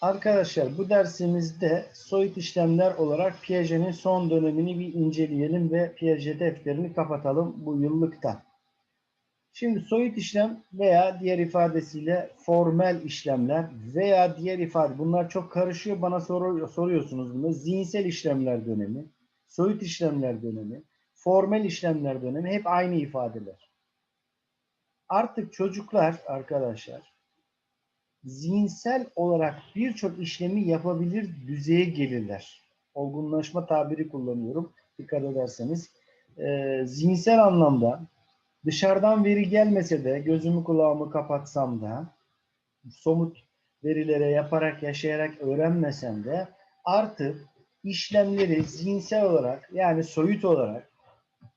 Arkadaşlar bu dersimizde soyut işlemler olarak Piaget'in son dönemini bir inceleyelim ve Piaget defterini kapatalım bu yıllıkta. Şimdi soyut işlem veya diğer ifadesiyle formel işlemler veya diğer ifade bunlar çok karışıyor bana soru, soruyorsunuz bunu. Zihinsel işlemler dönemi, soyut işlemler dönemi, formel işlemler dönemi hep aynı ifadeler. Artık çocuklar arkadaşlar zihinsel olarak birçok işlemi yapabilir düzeye gelirler. Olgunlaşma tabiri kullanıyorum. Dikkat ederseniz. Ee, zihinsel anlamda dışarıdan veri gelmese de gözümü kulağımı kapatsam da somut verilere yaparak yaşayarak öğrenmesem de artık işlemleri zihinsel olarak yani soyut olarak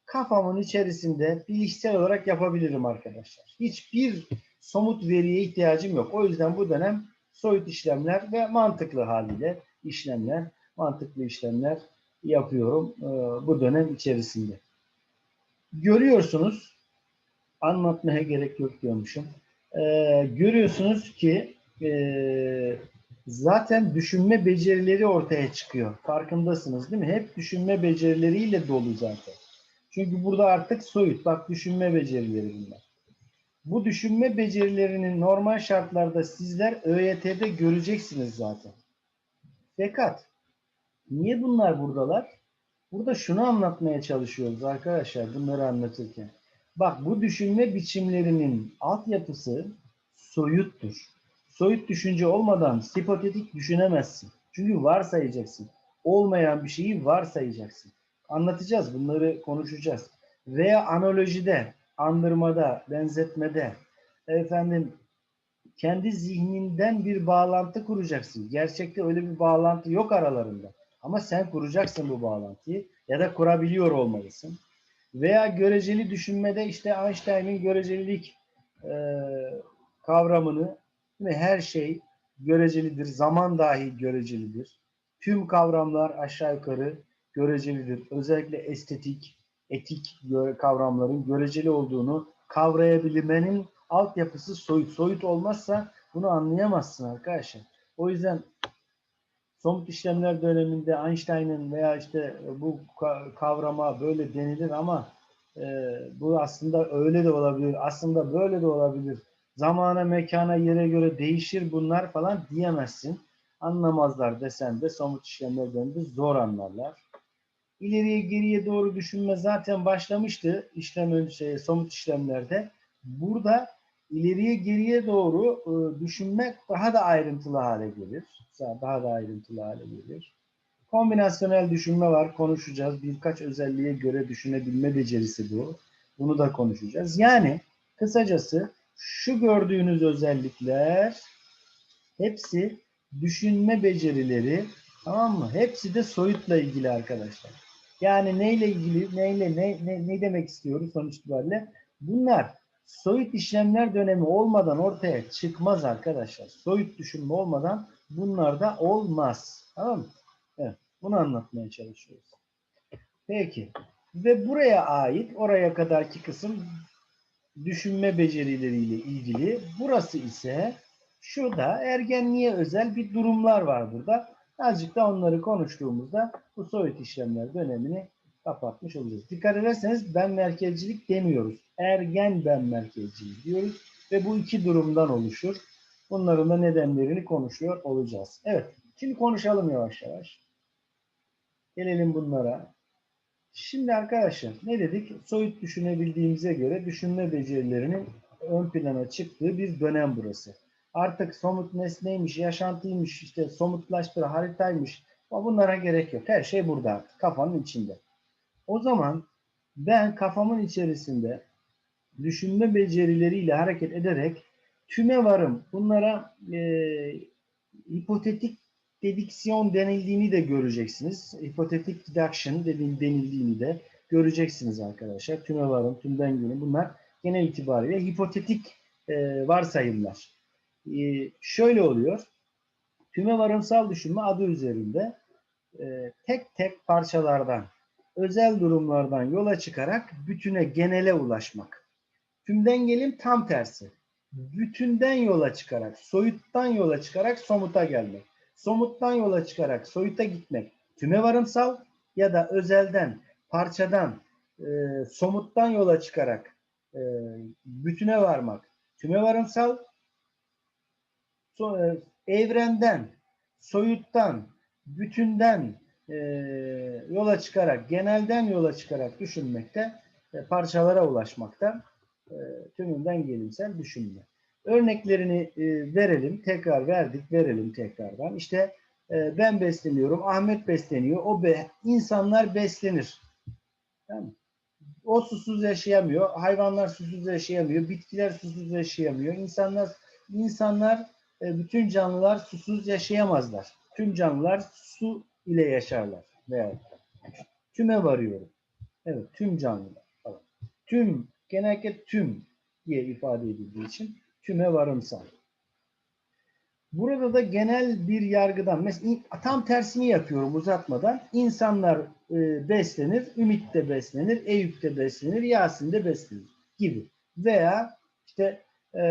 kafamın içerisinde bilişsel olarak yapabilirim arkadaşlar. Hiçbir somut veriye ihtiyacım yok. O yüzden bu dönem soyut işlemler ve mantıklı haliyle işlemler, mantıklı işlemler yapıyorum e, bu dönem içerisinde. Görüyorsunuz, anlatmaya gerek yok diyormuşum. E, görüyorsunuz ki e, zaten düşünme becerileri ortaya çıkıyor. Farkındasınız değil mi? Hep düşünme becerileriyle dolu zaten. Çünkü burada artık soyut. Bak düşünme becerileri bunlar. Bu düşünme becerilerinin normal şartlarda sizler ÖYT'de göreceksiniz zaten. Fakat niye bunlar buradalar? Burada şunu anlatmaya çalışıyoruz arkadaşlar bunları anlatırken. Bak bu düşünme biçimlerinin altyapısı soyuttur. Soyut düşünce olmadan hipotetik düşünemezsin. Çünkü varsayacaksın. Olmayan bir şeyi varsayacaksın. Anlatacağız bunları konuşacağız. Veya analojide andırmada, benzetmede, efendim kendi zihninden bir bağlantı kuracaksın. Gerçekte öyle bir bağlantı yok aralarında. Ama sen kuracaksın bu bağlantıyı ya da kurabiliyor olmalısın. Veya göreceli düşünmede işte Einstein'ın görecelilik e, kavramını mi? her şey görecelidir. Zaman dahi görecelidir. Tüm kavramlar aşağı yukarı görecelidir. Özellikle estetik, etik kavramların göreceli olduğunu kavrayabilmenin altyapısı soyut. Soyut olmazsa bunu anlayamazsın arkadaşlar. O yüzden somut işlemler döneminde Einstein'ın veya işte bu kavrama böyle denilir ama e, bu aslında öyle de olabilir. Aslında böyle de olabilir. Zamana, mekana, yere göre değişir bunlar falan diyemezsin. Anlamazlar desen de somut işlemler döneminde zor anlarlar ileriye geriye doğru düşünme zaten başlamıştı işlem önce şey, somut işlemlerde. Burada ileriye geriye doğru e, düşünmek daha da ayrıntılı hale gelir. Daha da ayrıntılı hale gelir. Kombinasyonel düşünme var. Konuşacağız. Birkaç özelliğe göre düşünebilme becerisi bu. Bunu da konuşacağız. Yani kısacası şu gördüğünüz özellikler hepsi düşünme becerileri tamam mı? Hepsi de soyutla ilgili arkadaşlar. Yani neyle ilgili, neyle, ne, ne, ne demek istiyoruz sonuç itibariyle? Bunlar soyut işlemler dönemi olmadan ortaya çıkmaz arkadaşlar. Soyut düşünme olmadan bunlar da olmaz. Tamam mı? Evet, bunu anlatmaya çalışıyoruz. Peki. Ve buraya ait oraya kadarki kısım düşünme becerileriyle ilgili. Burası ise şurada ergenliğe özel bir durumlar var burada. Azıcık da onları konuştuğumuzda bu soyut işlemler dönemini kapatmış olacağız. Dikkat ederseniz ben merkezcilik demiyoruz. Ergen ben merkezciliği diyoruz ve bu iki durumdan oluşur. Bunların da nedenlerini konuşuyor olacağız. Evet, şimdi konuşalım yavaş yavaş. Gelelim bunlara. Şimdi arkadaşlar ne dedik? Soyut düşünebildiğimize göre düşünme becerilerinin ön plana çıktığı bir dönem burası artık somut nesneymiş, yaşantıymış, işte somutlaştır, haritaymış. Ama bunlara gerek yok. Her şey burada artık, kafanın içinde. O zaman ben kafamın içerisinde düşünme becerileriyle hareket ederek tüme varım. Bunlara e, hipotetik dediksiyon denildiğini de göreceksiniz. Hipotetik deduction denildiğini de göreceksiniz arkadaşlar. Tüme varım, tümden gelin. Bunlar genel itibariyle hipotetik e, varsayımlar e, şöyle oluyor. Tüme varımsal düşünme adı üzerinde e, tek tek parçalardan, özel durumlardan yola çıkarak bütüne, genele ulaşmak. Tümden gelim tam tersi. bütünden yola çıkarak, soyuttan yola çıkarak somuta gelmek. Somuttan yola çıkarak soyuta gitmek tüme varımsal ya da özelden, parçadan, e, somuttan yola çıkarak e, bütüne varmak tüme varımsal. So, e, evrenden, soyuttan, bütünden e, yola çıkarak, genelden yola çıkarak düşünmekte, e, parçalara ulaşmakta e, tümünden gelimsel düşünme. Örneklerini e, verelim, tekrar verdik, verelim tekrardan. İşte e, ben besleniyorum, Ahmet besleniyor, o be, insanlar beslenir. Tamam O susuz yaşayamıyor, hayvanlar susuz yaşayamıyor, bitkiler susuz yaşayamıyor, insanlar insanlar bütün canlılar susuz yaşayamazlar. Tüm canlılar su ile yaşarlar. Veya tüme varıyorum. Evet, tüm canlılar. Falan. Tüm, genellikle tüm diye ifade edildiği için tüme varımsal. Burada da genel bir yargıdan, mesela tam tersini yapıyorum uzatmadan. İnsanlar e, beslenir, Ümit de beslenir, Eyüp de beslenir, Yasin de beslenir gibi. Veya işte e,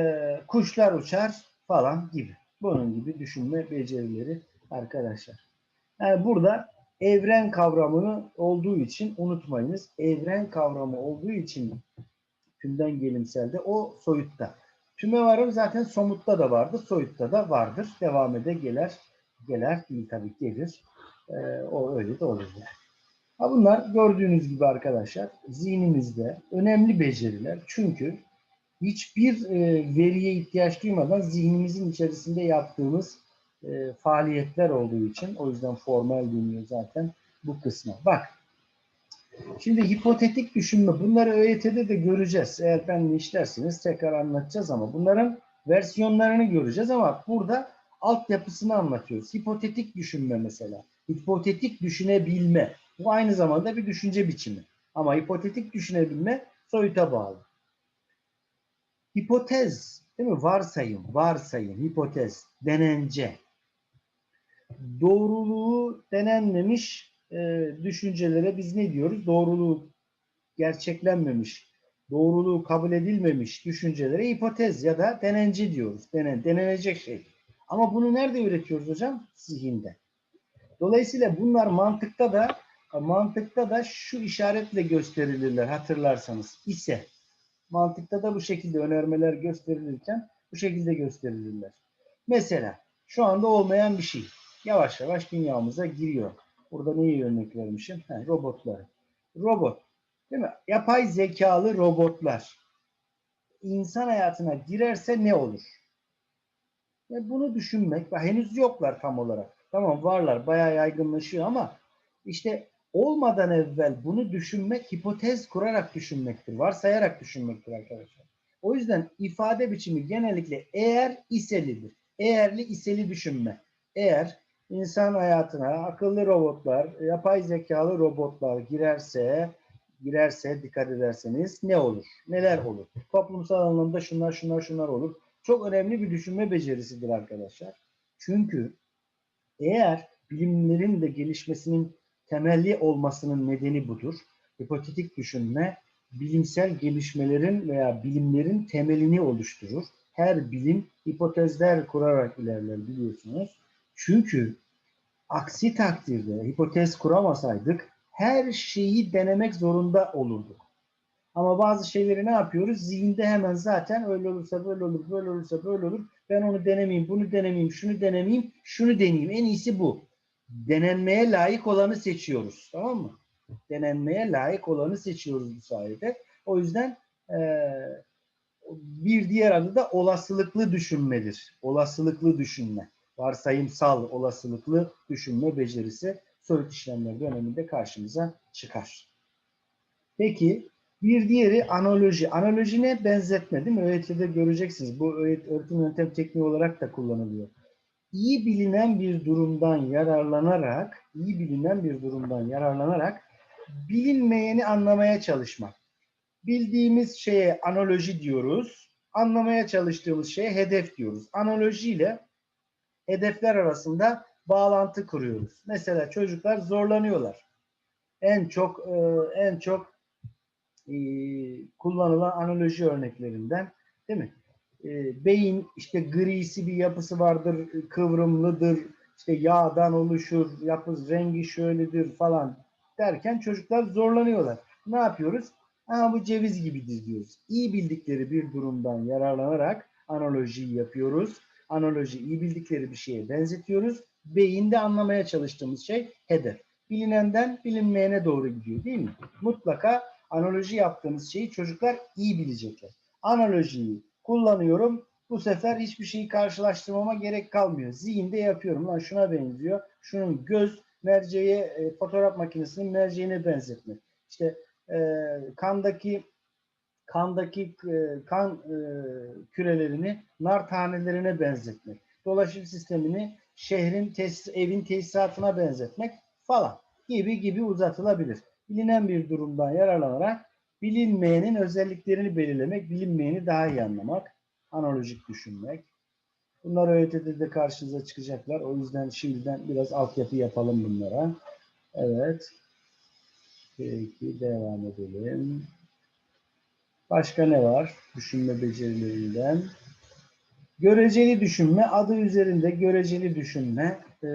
kuşlar uçar falan gibi. Bunun gibi düşünme becerileri arkadaşlar. Yani burada evren kavramını olduğu için unutmayınız. Evren kavramı olduğu için tümden gelimselde o soyutta. Tüme varım zaten somutta da vardır, soyutta da vardır. Devam ede gelir, gelir değil tabii gelir. Ee, o öyle de olur yani. Ha bunlar gördüğünüz gibi arkadaşlar zihnimizde önemli beceriler. Çünkü hiçbir e, veriye ihtiyaç duymadan zihnimizin içerisinde yaptığımız e, faaliyetler olduğu için o yüzden formal deniyor zaten bu kısma. Bak Şimdi hipotetik düşünme bunları ÖYT'de de göreceğiz. Eğer ben işlersiniz tekrar anlatacağız ama bunların versiyonlarını göreceğiz ama burada altyapısını anlatıyoruz. Hipotetik düşünme mesela. Hipotetik düşünebilme. Bu aynı zamanda bir düşünce biçimi. Ama hipotetik düşünebilme soyuta bağlı. Hipotez, değil mi? Varsayım, varsayım, hipotez, denence. Doğruluğu denenmemiş e, düşüncelere biz ne diyoruz? Doğruluğu gerçeklenmemiş, doğruluğu kabul edilmemiş düşüncelere hipotez ya da denenci diyoruz. Denen, denenecek şey. Ama bunu nerede üretiyoruz hocam? Zihinde. Dolayısıyla bunlar mantıkta da mantıkta da şu işaretle gösterilirler hatırlarsanız. ise mantıkta da bu şekilde önermeler gösterilirken bu şekilde gösterilirler. Mesela şu anda olmayan bir şey yavaş yavaş dünyamıza giriyor. Burada neyi örnek vermişim? He, robotları. Robot. Değil mi? Yapay zekalı robotlar. insan hayatına girerse ne olur? Ve bunu düşünmek henüz yoklar tam olarak. Tamam varlar bayağı yaygınlaşıyor ama işte olmadan evvel bunu düşünmek hipotez kurarak düşünmektir. Varsayarak düşünmektir arkadaşlar. O yüzden ifade biçimi genellikle eğer iselidir. Eğerli iseli düşünme. Eğer insan hayatına akıllı robotlar, yapay zekalı robotlar girerse girerse dikkat ederseniz ne olur? Neler olur? Toplumsal anlamda şunlar şunlar şunlar olur. Çok önemli bir düşünme becerisidir arkadaşlar. Çünkü eğer bilimlerin de gelişmesinin temelli olmasının nedeni budur. Hipotetik düşünme bilimsel gelişmelerin veya bilimlerin temelini oluşturur. Her bilim hipotezler kurarak ilerler biliyorsunuz. Çünkü aksi takdirde hipotez kuramasaydık her şeyi denemek zorunda olurduk. Ama bazı şeyleri ne yapıyoruz? Zihinde hemen zaten öyle olursa böyle olur, böyle olursa böyle olur. Ben onu denemeyeyim, bunu denemeyeyim, şunu denemeyeyim, şunu deneyeyim. En iyisi bu. Denenmeye layık olanı seçiyoruz. Tamam mı? Denenmeye layık olanı seçiyoruz bu sayede. O yüzden e, bir diğer adı da olasılıklı düşünmedir. Olasılıklı düşünme varsayımsal olasılıklı düşünme becerisi soyut işlemler döneminde karşımıza çıkar. Peki bir diğeri analoji. Analoji ne? Benzetme değil mi? ÖYT'de göreceksiniz. Bu öğretim yöntem tekniği olarak da kullanılıyor. İyi bilinen bir durumdan yararlanarak, iyi bilinen bir durumdan yararlanarak bilinmeyeni anlamaya çalışmak. Bildiğimiz şeye analoji diyoruz. Anlamaya çalıştığımız şeye hedef diyoruz. Analojiyle hedefler arasında bağlantı kuruyoruz. Mesela çocuklar zorlanıyorlar. En çok e, en çok e, kullanılan analoji örneklerinden değil mi? E, beyin işte grisi bir yapısı vardır, kıvrımlıdır, işte yağdan oluşur, yapı rengi şöyledir falan derken çocuklar zorlanıyorlar. Ne yapıyoruz? Ha bu ceviz gibidir diyoruz. İyi bildikleri bir durumdan yararlanarak analojiyi yapıyoruz. Analoji iyi bildikleri bir şeye benzetiyoruz. Beyinde anlamaya çalıştığımız şey hedef. Bilinenden bilinmeyene doğru gidiyor değil mi? Mutlaka analoji yaptığımız şeyi çocuklar iyi bilecekler. Analojiyi kullanıyorum. Bu sefer hiçbir şeyi karşılaştırmama gerek kalmıyor. Zihinde yapıyorum. Lan şuna benziyor. Şunun göz merceğe, e, fotoğraf makinesinin merceğine benzetmek. İşte e, kandaki kandaki e, kan e, kürelerini nar tanelerine benzetmek. Dolaşım sistemini şehrin tesis, evin tesisatına benzetmek falan gibi gibi uzatılabilir. Bilinen bir durumdan yararlanarak bilinmeyenin özelliklerini belirlemek, bilinmeyeni daha iyi anlamak, analojik düşünmek. Bunlar ÖYT'de de karşınıza çıkacaklar. O yüzden şimdiden biraz altyapı yapalım bunlara. Evet. Peki devam edelim. Başka ne var? Düşünme becerilerinden. Göreceli düşünme adı üzerinde göreceli düşünme e,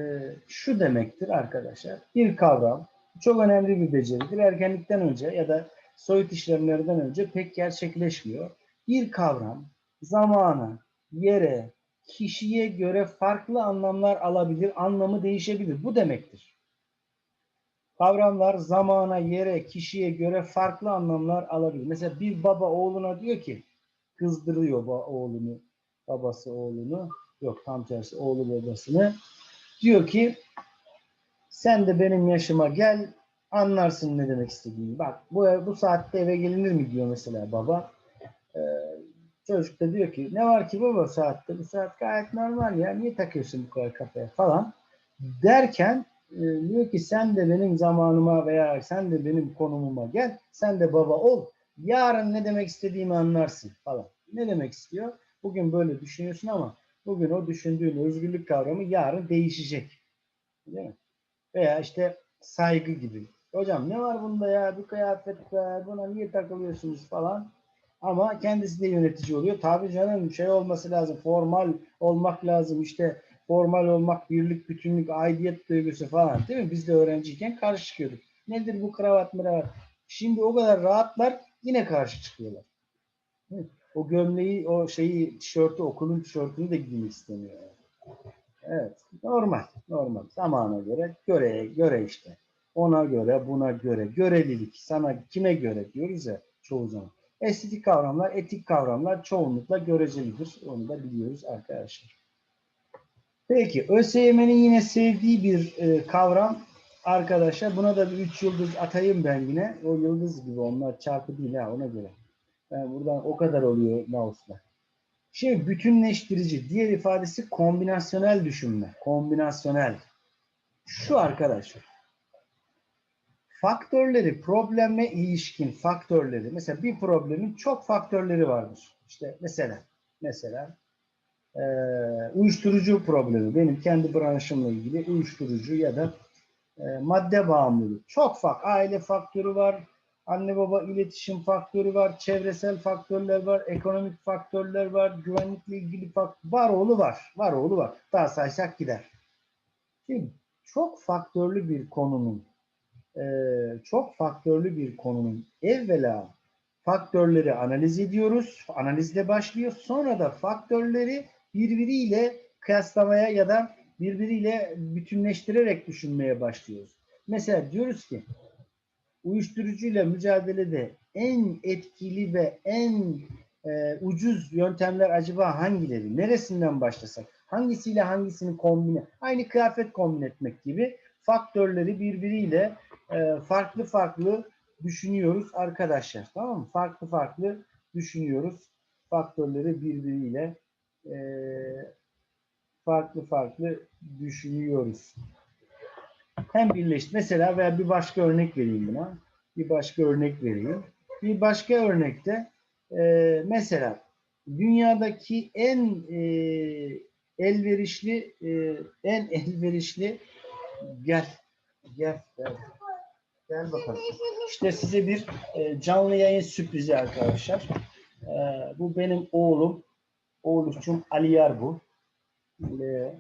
şu demektir arkadaşlar. Bir kavram çok önemli bir beceridir. Ergenlikten önce ya da soyut işlemlerden önce pek gerçekleşmiyor. Bir kavram zamana, yere, kişiye göre farklı anlamlar alabilir, anlamı değişebilir. Bu demektir. Kavramlar zamana, yere, kişiye göre farklı anlamlar alabilir. Mesela bir baba oğluna diyor ki, kızdırıyor oğlunu, babası oğlunu, yok tam tersi oğlu babasını. Diyor ki, sen de benim yaşıma gel, anlarsın ne demek istediğimi. Bak bu, bu saatte eve gelinir mi diyor mesela baba. Ee, çocuk da diyor ki, ne var ki baba saatte? Bu saat gayet normal ya, niye takıyorsun bu kadar kafaya falan. Derken e, diyor ki sen de benim zamanıma veya sen de benim konumuma gel, sen de baba ol. Yarın ne demek istediğimi anlarsın falan. Ne demek istiyor? Bugün böyle düşünüyorsun ama bugün o düşündüğün özgürlük kavramı yarın değişecek. Değil mi? Veya işte saygı gibi. Hocam ne var bunda ya? Bir kıyafet. Buna niye takılıyorsunuz falan. Ama kendisi de yönetici oluyor. Tabii canım şey olması lazım. Formal olmak lazım. İşte formal olmak, birlik, bütünlük, aidiyet duygusu falan değil mi? Biz de öğrenciyken karşı çıkıyorduk. Nedir bu kravat mıravat? Şimdi o kadar rahatlar yine karşı çıkıyorlar. O gömleği, o şeyi, tişörtü, okulun tişörtünü de giymek istemiyor. Evet, normal, normal. Zamana göre, göre, göre işte. Ona göre, buna göre, görelilik, sana kime göre diyoruz ya çoğu zaman. Estetik kavramlar, etik kavramlar çoğunlukla görecelidir. Onu da biliyoruz arkadaşlar. Peki ÖSYM'nin yine sevdiği bir e, kavram arkadaşlar. Buna da bir üç yıldız atayım ben yine. O yıldız gibi onlar çarpı değil ha ona göre. Yani buradan o kadar oluyor mouse'la. Şimdi bütünleştirici. Diğer ifadesi kombinasyonel düşünme. Kombinasyonel. Şu arkadaşlar. Faktörleri, probleme ilişkin faktörleri. Mesela bir problemin çok faktörleri vardır. İşte mesela mesela e, uyuşturucu problemi. Benim kendi branşımla ilgili uyuşturucu ya da e, madde bağımlılığı. Çok farklı. Aile faktörü var. Anne baba iletişim faktörü var. Çevresel faktörler var. Ekonomik faktörler var. Güvenlikle ilgili faktör. Var oğlu var. Var oğlu var. Daha saysak gider. Şimdi çok faktörlü bir konunun e, çok faktörlü bir konunun evvela faktörleri analiz ediyoruz. Analizle başlıyor. Sonra da faktörleri birbiriyle kıyaslamaya ya da birbiriyle bütünleştirerek düşünmeye başlıyoruz. Mesela diyoruz ki uyuşturucuyla mücadelede en etkili ve en e, ucuz yöntemler acaba hangileri? Neresinden başlasak? Hangisiyle hangisini kombine? Aynı kıyafet kombin etmek gibi faktörleri birbiriyle e, farklı farklı düşünüyoruz arkadaşlar. Tamam mı? Farklı farklı düşünüyoruz. Faktörleri birbiriyle e, farklı farklı düşünüyoruz. Hem birleşti. Mesela veya bir başka örnek vereyim buna. Bir başka örnek vereyim. Bir başka örnekte e, mesela dünyadaki en e, elverişli e, en elverişli gel gel gel gel bakalım. İşte size bir e, canlı yayın sürprizi arkadaşlar. E, bu benim oğlum Oğluşçum Aliyar bu. Ee,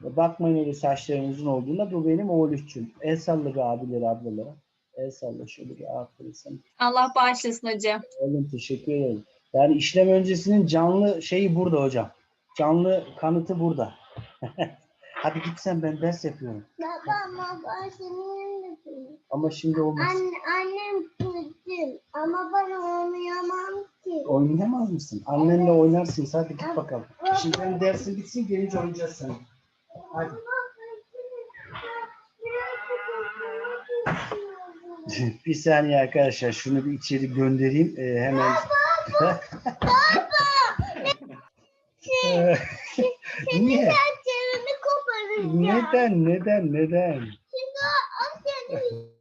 bakmayın öyle saçların uzun olduğunda bu benim oğluşçum. El salla be abileri ablalara. El salla şöyle bir aferin. Allah bağışlasın hocam. Oğlum teşekkür ederim. Yani işlem öncesinin canlı şeyi burada hocam. Canlı kanıtı burada. Hadi git sen ben ders yapıyorum. Baba baba senin yapayım. Ama şimdi olmaz. Anne, annem kızım ama ben oynayamam ki. Oynayamaz mısın? Annenle oynarsın. Hadi git bakalım. Şimdi ben dersin bitsin gelince oynayacağız sen. Hadi. bir saniye arkadaşlar. Şunu bir içeri göndereyim. Ee, hemen. Ee, Niye? Neden? Neden? Neden? Çünkü o senin.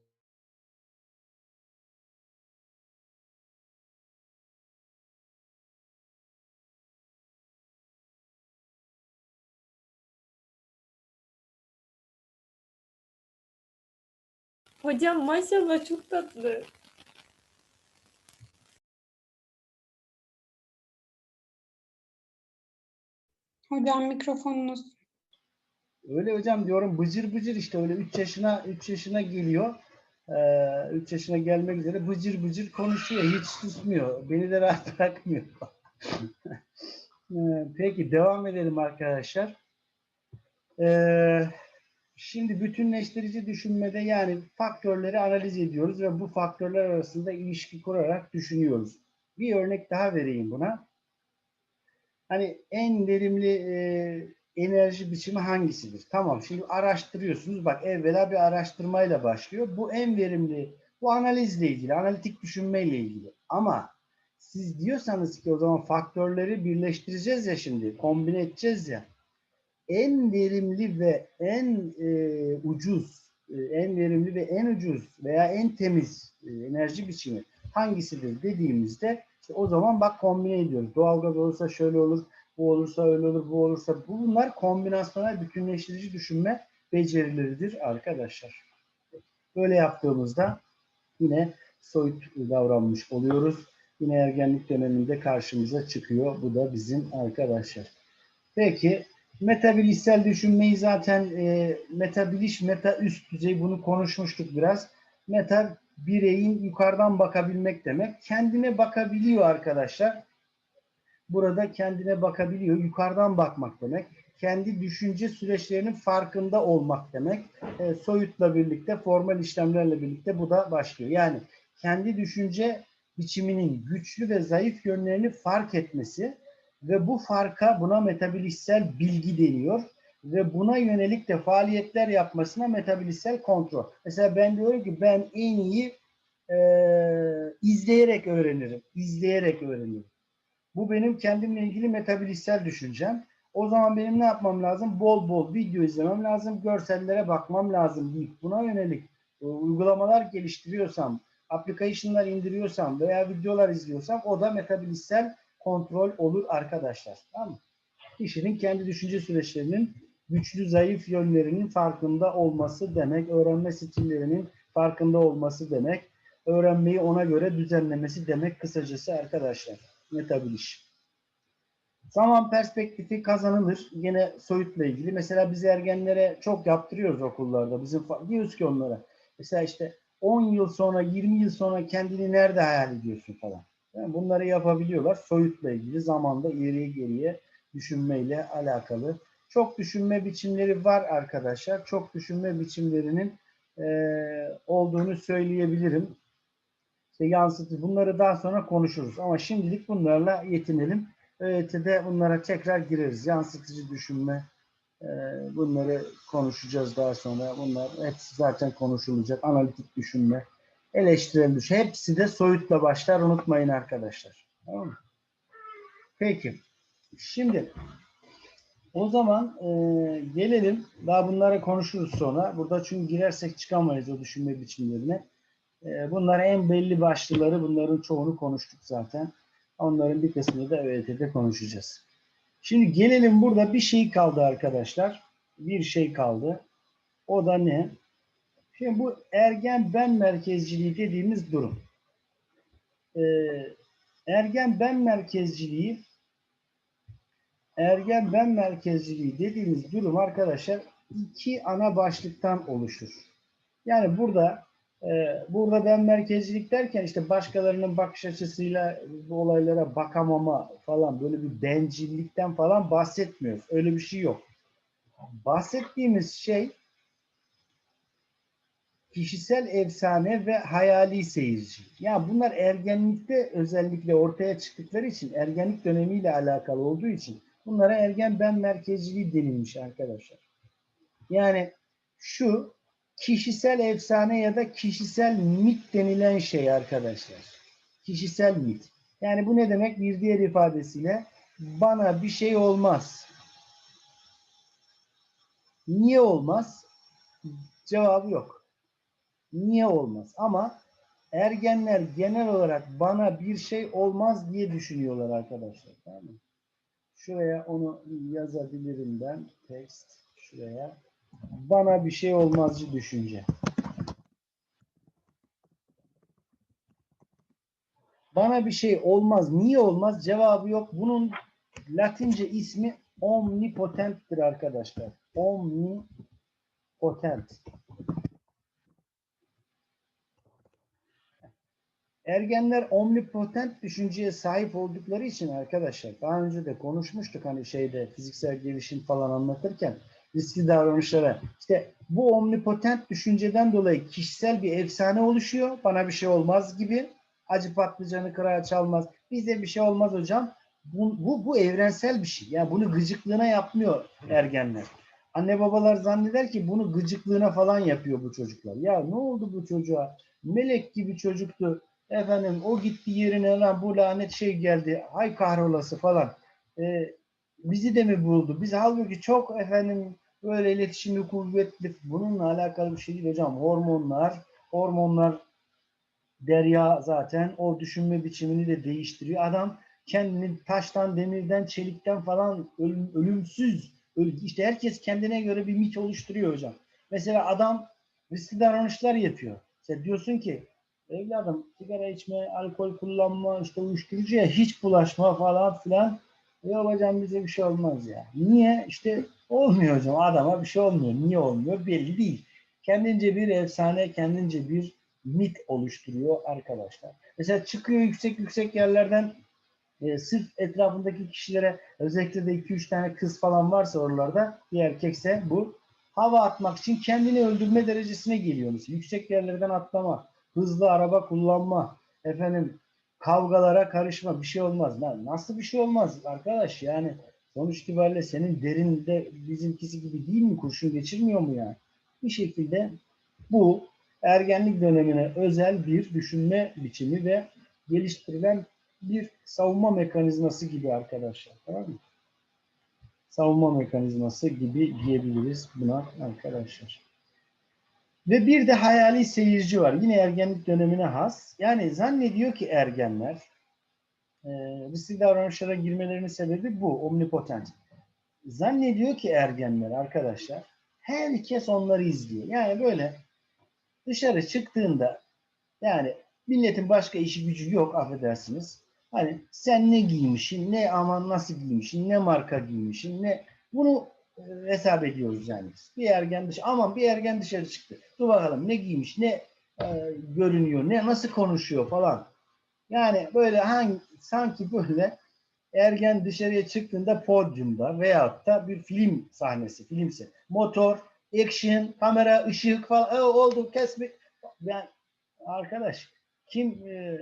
Hocam maşallah çok tatlı. Hocam mikrofonunuz. Öyle hocam diyorum bıcır bıcır işte öyle 3 yaşına 3 yaşına geliyor. 3 yaşına gelmek üzere bıcır bıcır konuşuyor. Hiç susmuyor. Beni de rahat bırakmıyor. Ee, Peki devam edelim arkadaşlar. Ee, Şimdi bütünleştirici düşünmede yani faktörleri analiz ediyoruz ve bu faktörler arasında ilişki kurarak düşünüyoruz. Bir örnek daha vereyim buna. Hani en verimli e, enerji biçimi hangisidir? Tamam şimdi araştırıyorsunuz. Bak evvela bir araştırmayla başlıyor. Bu en verimli, bu analizle ilgili, analitik düşünmeyle ilgili. Ama siz diyorsanız ki o zaman faktörleri birleştireceğiz ya şimdi, kombine edeceğiz ya. En verimli ve en e, ucuz, e, en verimli ve en ucuz veya en temiz e, enerji biçimi hangisidir dediğimizde işte o zaman bak kombine ediyoruz. Doğalgaz olursa şöyle olur, bu olursa öyle olur, bu olursa bu bunlar kombinasyonel bütünleştirici düşünme becerileridir arkadaşlar. Böyle yaptığımızda yine soyut davranmış oluyoruz. Yine ergenlik döneminde karşımıza çıkıyor. Bu da bizim arkadaşlar. Peki metabilişsel düşünmeyi zaten e, metabiliş, meta üst düzey bunu konuşmuştuk biraz. Meta bireyin yukarıdan bakabilmek demek. Kendine bakabiliyor arkadaşlar. Burada kendine bakabiliyor. Yukarıdan bakmak demek. Kendi düşünce süreçlerinin farkında olmak demek. E, soyutla birlikte, formal işlemlerle birlikte bu da başlıyor. Yani kendi düşünce biçiminin güçlü ve zayıf yönlerini fark etmesi ve bu farka buna metabilişsel bilgi deniyor ve buna yönelik de faaliyetler yapmasına metabilişsel kontrol. Mesela ben diyorum ki ben en iyi e, izleyerek öğrenirim. İzleyerek öğrenirim. Bu benim kendimle ilgili metabilişsel düşüncem. O zaman benim ne yapmam lazım? Bol bol video izlemem lazım. Görsellere bakmam lazım deyip buna yönelik e, uygulamalar geliştiriyorsam, application'lar indiriyorsam veya videolar izliyorsam o da metabilişsel kontrol olur arkadaşlar. Tamam mı? Kişinin kendi düşünce süreçlerinin güçlü zayıf yönlerinin farkında olması demek, öğrenme stillerinin farkında olması demek, öğrenmeyi ona göre düzenlemesi demek kısacası arkadaşlar. Metabiliş. Zaman perspektifi kazanılır. Yine soyutla ilgili. Mesela biz ergenlere çok yaptırıyoruz okullarda. Bizim diyoruz ki onlara. Mesela işte 10 yıl sonra, 20 yıl sonra kendini nerede hayal ediyorsun falan. Yani bunları yapabiliyorlar. Soyutla ilgili zamanda ileriye geriye düşünmeyle alakalı. Çok düşünme biçimleri var arkadaşlar. Çok düşünme biçimlerinin e, olduğunu söyleyebilirim. İşte yansıtı. Bunları daha sonra konuşuruz. Ama şimdilik bunlarla yetinelim. ÖET'de bunlara tekrar gireriz. Yansıtıcı düşünme e, bunları konuşacağız daha sonra. Bunlar hepsi zaten konuşulacak. Analitik düşünme, eleştirel düşün. Hepsi de soyutla başlar. Unutmayın arkadaşlar. Tamam mı? Peki. Şimdi o zaman e, gelelim. Daha bunlara konuşuruz sonra. Burada çünkü girersek çıkamayız o düşünme biçimlerine. E, bunlar en belli başlıları. Bunların çoğunu konuştuk zaten. Onların bir kısmını da ÖET'de konuşacağız. Şimdi gelelim burada bir şey kaldı arkadaşlar. Bir şey kaldı. O da ne? Şimdi bu ergen ben merkezciliği dediğimiz durum. Ee, ergen ben merkezciliği ergen ben merkezciliği dediğimiz durum arkadaşlar iki ana başlıktan oluşur. Yani burada burada ben merkezcilik derken işte başkalarının bakış açısıyla bu olaylara bakamama falan böyle bir bencillikten falan bahsetmiyoruz. Öyle bir şey yok. Bahsettiğimiz şey kişisel efsane ve hayali seyirci. Ya bunlar ergenlikte özellikle ortaya çıktıkları için ergenlik dönemiyle alakalı olduğu için bunlara ergen ben merkezciliği denilmiş arkadaşlar. Yani şu kişisel efsane ya da kişisel mit denilen şey arkadaşlar. Kişisel mit. Yani bu ne demek? Bir diğer ifadesiyle bana bir şey olmaz. Niye olmaz? Cevabı yok. Niye olmaz? Ama ergenler genel olarak bana bir şey olmaz diye düşünüyorlar arkadaşlar. Tamam mı? Şuraya onu yazabilirim ben. Text şuraya. Bana bir şey olmazcı düşünce. Bana bir şey olmaz. Niye olmaz? Cevabı yok. Bunun Latince ismi omnipotenttir arkadaşlar. Omnipotent. Ergenler omnipotent düşünceye sahip oldukları için arkadaşlar daha önce de konuşmuştuk hani şeyde fiziksel gelişim falan anlatırken riskli davranışlara. İşte bu omnipotent düşünceden dolayı kişisel bir efsane oluşuyor. Bana bir şey olmaz gibi. Acı patlıcanı kırağa çalmaz. Bize bir şey olmaz hocam. Bu, bu, bu evrensel bir şey. Yani bunu gıcıklığına yapmıyor ergenler. Anne babalar zanneder ki bunu gıcıklığına falan yapıyor bu çocuklar. Ya ne oldu bu çocuğa? Melek gibi çocuktu. Efendim o gitti yerine lan bu lanet şey geldi. Hay kahrolası falan. Ee, bizi de mi buldu? Biz halbuki çok efendim böyle iletişimi kuvvetli. Bununla alakalı bir şey değil hocam. Hormonlar, hormonlar derya zaten o düşünme biçimini de değiştiriyor. Adam kendini taştan, demirden, çelikten falan ölüm, ölümsüz. öl- işte herkes kendine göre bir mit oluşturuyor hocam. Mesela adam riskli davranışlar yapıyor. Sen diyorsun ki evladım sigara içme, alkol kullanma, işte uyuşturucuya hiç bulaşma falan filan. Yok hocam bize bir şey olmaz ya. Niye? İşte olmuyor hocam. Adama bir şey olmuyor. Niye olmuyor? Belli değil. Kendince bir efsane, kendince bir mit oluşturuyor arkadaşlar. Mesela çıkıyor yüksek yüksek yerlerden e, sırf etrafındaki kişilere özellikle de 2-3 tane kız falan varsa oralarda bir erkekse bu hava atmak için kendini öldürme derecesine geliyor. Mesela yüksek yerlerden atlama, hızlı araba kullanma, efendim kavgalara karışma bir şey olmaz. Lan nasıl bir şey olmaz arkadaş yani sonuç itibariyle senin derinde bizimkisi gibi değil mi? Kurşun geçirmiyor mu yani? Bir şekilde bu ergenlik dönemine özel bir düşünme biçimi ve geliştirilen bir savunma mekanizması gibi arkadaşlar. Tamam mı? Savunma mekanizması gibi diyebiliriz buna arkadaşlar. Ve bir de hayali seyirci var. Yine ergenlik dönemine has. Yani zannediyor ki ergenler e, riskli davranışlara girmelerinin sebebi bu. Omnipotent. Zannediyor ki ergenler arkadaşlar herkes onları izliyor. Yani böyle dışarı çıktığında yani milletin başka işi gücü yok affedersiniz. Hani sen ne giymişsin, ne aman nasıl giymişsin, ne marka giymişsin, ne bunu hesap ediyoruz yani. Bir ergen dışarı, aman bir ergen dışarı çıktı. Dur bakalım ne giymiş, ne e, görünüyor, ne nasıl konuşuyor falan. Yani böyle hangi sanki böyle ergen dışarıya çıktığında podyumda veyahut da bir film sahnesi, filmse. Motor, action, kamera, ışık falan. E, oldu kesmek. Yani arkadaş kim e,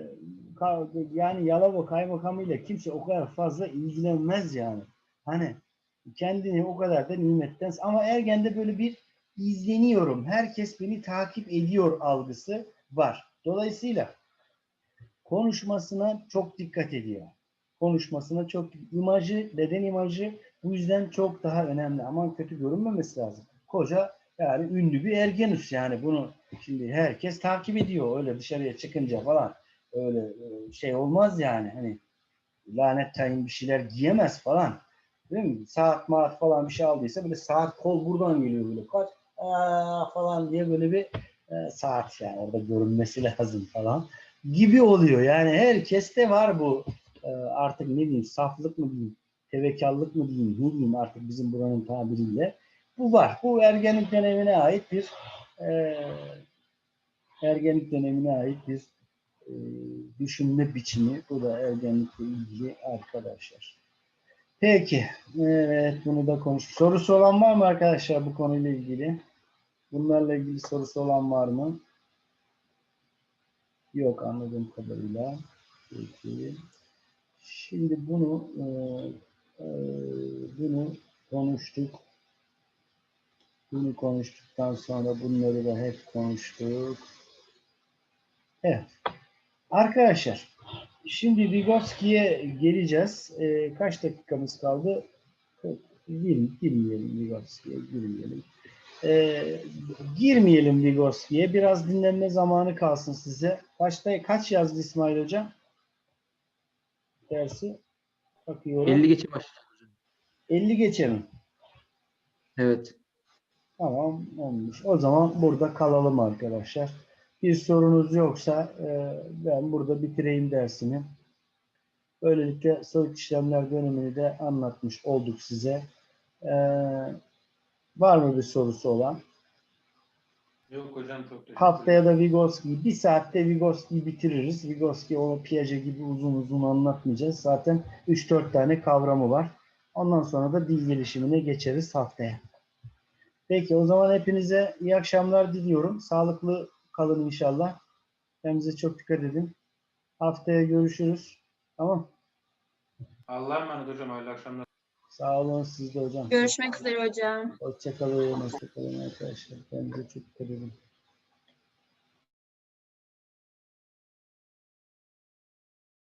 yani Yalova kaymakamıyla kimse o kadar fazla ilgilenmez yani. Hani kendini o kadar da nimetten ama ergende böyle bir izleniyorum. Herkes beni takip ediyor algısı var. Dolayısıyla konuşmasına çok dikkat ediyor. Konuşmasına çok imajı, beden imajı bu yüzden çok daha önemli. Aman kötü görünmemesi lazım. Koca yani ünlü bir ergenüs yani bunu şimdi herkes takip ediyor öyle dışarıya çıkınca falan öyle e, şey olmaz yani hani lanet tayin bir şeyler giyemez falan değil mi? Saat maat falan bir şey aldıysa böyle saat kol buradan geliyor böyle kaç falan diye böyle bir e, saat yani orada görünmesi lazım falan gibi oluyor yani herkeste var bu e, artık ne diyeyim saflık mı diyeyim Tevekallık mı diyeyim, ne diyeyim artık bizim buranın tabiriyle. Bu var. Bu ergenlik dönemine ait bir e, ergenlik dönemine ait bir e, düşünme biçimi. Bu da ergenlikle ilgili arkadaşlar. Peki. Evet bunu da konuş. Sorusu olan var mı arkadaşlar bu konuyla ilgili? Bunlarla ilgili sorusu olan var mı? Yok anladığım kadarıyla. Peki. Şimdi bunu e, e, bunu konuştuk. Bunu konuştuktan sonra bunları da hep konuştuk. Evet. Arkadaşlar şimdi Vygotsky'ye geleceğiz. E, kaç dakikamız kaldı? Gir, girmeyelim Vygotsky'ye, girmeyelim. E, girmeyelim Vygotsky'ye. Biraz dinlenme zamanı kalsın size. Kaçta, kaç yazdı İsmail Hocam? Dersi bakıyorum. 50 geçe hocam. 50 geçelim. Evet. Tamam olmuş. O zaman burada kalalım arkadaşlar. Bir sorunuz yoksa e, ben burada bitireyim dersimi. Böylelikle soyut işlemler dönemini de anlatmış olduk size. E, var mı bir sorusu olan? Yok hocam çok teşekkür Haftaya da Vygotsky, bir saatte Vygotsky'yi bitiririz. Vygotsky o Piaget gibi uzun uzun anlatmayacağız. Zaten 3-4 tane kavramı var. Ondan sonra da dil gelişimine geçeriz haftaya. Peki o zaman hepinize iyi akşamlar diliyorum. Sağlıklı kalın inşallah. Kendinize çok dikkat edin. Haftaya görüşürüz. Tamam. Allah'a emanet hocam. Hayırlı akşamlar. Sağ olun siz de hocam. Görüşmek üzere hocam. Hoşçakalın. Hoşçakalın arkadaşlar. Kendinize çok dikkat edin.